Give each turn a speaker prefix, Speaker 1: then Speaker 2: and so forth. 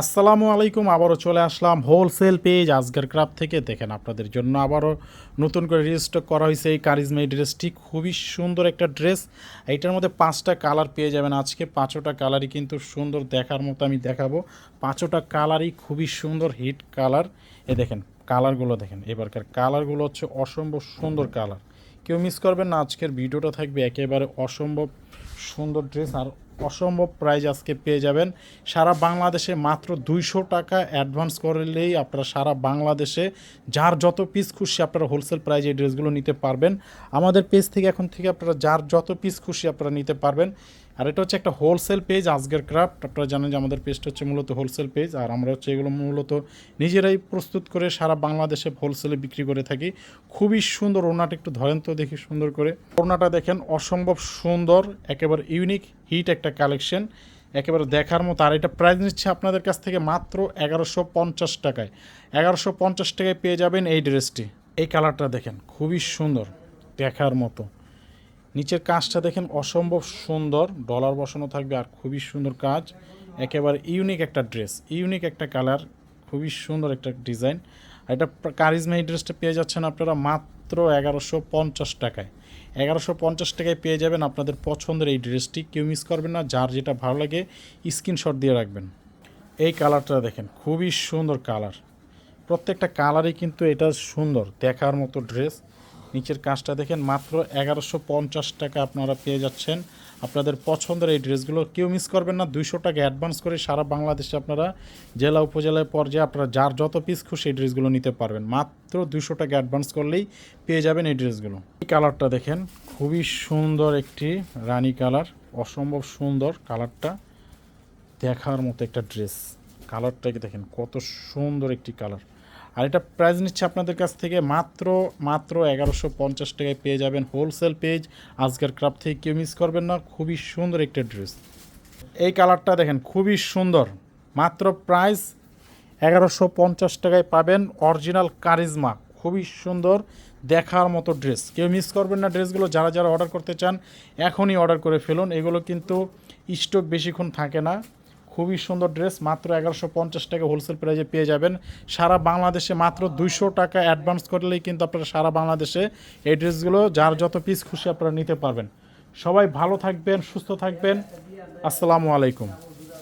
Speaker 1: আসসালামু আলাইকুম, আবারও চলে আসলাম হোলসেল পেজ। আজকের ক্রাফ থেকে দেখেন আপনাদের জন্য আবারও নতুন করে রিস্টক করা হয়েছে এই কারিজমা এই ড্রেসটি। খুবই সুন্দর একটা ড্রেস। এইটার মধ্যে পাঁচটা কালার পেয়ে যাবেন আজকে। পাঁচটা কালারই কিন্তু সুন্দর দেখার মতো আমি দেখাবো। পাঁচটা কালারই খুবই সুন্দর হিট কালার। এ দেখেন, কালারগুলো দেখেন। এবারকার কালারগুলো হচ্ছে অসম্ভব সুন্দর কালার। কেউ মিস করবেন না, আজকের ভিডিওটা থাকবে একেবারে অসম্ভব সুন্দর ড্রেস। আর অসম্ভব প্রাইজ আজকে পেয়ে যাবেন। সারা বাংলাদেশে মাত্র দুইশো টাকা অ্যাডভান্স করলেই আপনারা সারা বাংলাদেশে যার যত পিস খুশি আপনারা হোলসেল প্রাইজে এই ড্রেসগুলো নিতে পারবেন। আমাদের পেজ থেকে এখন থেকে আপনারা যার যত পিস খুশি আপনারা নিতে পারবেন। আর এটা হচ্ছে একটা হোলসেল পেজ আজকের ক্রাফট আপনারা জানেন যে আমাদের পেজটা হচ্ছে মূলত হোলসেল পেজ আর আমরা হচ্ছে এগুলো মূলত নিজেরাই প্রস্তুত করে সারা বাংলাদেশে হোলসেলে বিক্রি করে থাকি। খুবই সুন্দর ওড়নাটা একটু ধরেন তো দেখি সুন্দর করে। ওড়নাটা দেখেন, অসম্ভব সুন্দর, একেবারে ইউনিক হিট একটা কালেকশন একেবারে দেখার মতো। আর এটা প্রাইস নিচ্ছে আপনাদের কাছ থেকে মাত্র এগারোশো পঞ্চাশ টাকায়। এগারোশো পঞ্চাশ টাকায় পেয়ে যাবেন এই ড্রেসটি এই কালারটা দেখেন, খুবই সুন্দর, দেখার মতো। নিচের কাজটা দেখেন অসম্ভব সুন্দর ডলার বসানো থাকবে আর খুবই সুন্দর কাজ। একেবারে ইউনিক একটা ড্রেস ইউনিক একটা কালার খুবই সুন্দর একটা ডিজাইন আর এটা কারিজমা এই ড্রেসটা পেয়ে যাচ্ছেন আপনারা মাত্র এগারোশো পঞ্চাশ টাকায়। এগারোশো পঞ্চাশ টাকায় পেয়ে যাবেন আপনাদের পছন্দের এই ড্রেসটি কেউ মিস করবেন না, যার যেটা ভালো লাগে স্ক্রিনশট দিয়ে রাখবেন। এই কালারটা দেখেন, খুবই সুন্দর কালার প্রত্যেকটা কালারই কিন্তু এটা সুন্দর, দেখার মতো ড্রেস নিচের কাজটা দেখেন, মাত্র এগারোশো পঞ্চাশ টাকা আপনারা পেয়ে যাচ্ছেন। আপনাদের পছন্দের এই ড্রেসগুলো কেউ মিস করবেন না, দুইশো টাকা অ্যাডভান্স করে সারা বাংলাদেশে আপনারা জেলা, উপজেলায়, পর্যায়ে আপনারা যার যত পিস খুশি এই ড্রেসগুলো নিতে পারবেন। মাত্র দুশো টাকা অ্যাডভান্স করলেই পেয়ে যাবেন এই ড্রেসগুলো। এই কালারটা দেখেন, খুবই সুন্দর একটি রানী কালার, অসম্ভব সুন্দর কালারটা। দেখার মতো একটা ড্রেস। কালারটাকে দেখেন, কত সুন্দর একটি কালার। আর এটা প্রাইস নিচ্ছে আপনাদের কাছ থেকে। মাত্র মাত্র এগারোশো পঞ্চাশ টাকায় পেয়ে যাবেন হোলসেল পেজ আজকের ক্রাফ থেকে কেউ মিস করবেন না, খুবই সুন্দর একটা ড্রেস এই কালারটা দেখেন, খুবই সুন্দর। মাত্র প্রাইস এগারোশো পঞ্চাশ টাকায় পাবেন অরিজিনাল কারিজমা খুবই সুন্দর, দেখার মতো ড্রেস কেউ মিস করবেন না ড্রেসগুলো যারা যারা অর্ডার করতে চান, এখনই অর্ডার করে ফেলুন। এগুলো কিন্তু স্টক বেশিক্ষণ থাকে না। খুবই সুন্দর ড্রেস, মাত্র এগারোশো পঞ্চাশ টাকা হোলসেল প্রাইজে পেয়ে যাবেন। সারা বাংলাদেশে মাত্র দুইশো টাকা অ্যাডভান্স করলেই কিন্তু আপনারা সারা বাংলাদেশে এই ড্রেসগুলো, যার যত পিস খুশি আপনারা নিতে পারবেন। সবাই ভালো থাকবেন, সুস্থ থাকবেন। আসসালামু আলাইকুম।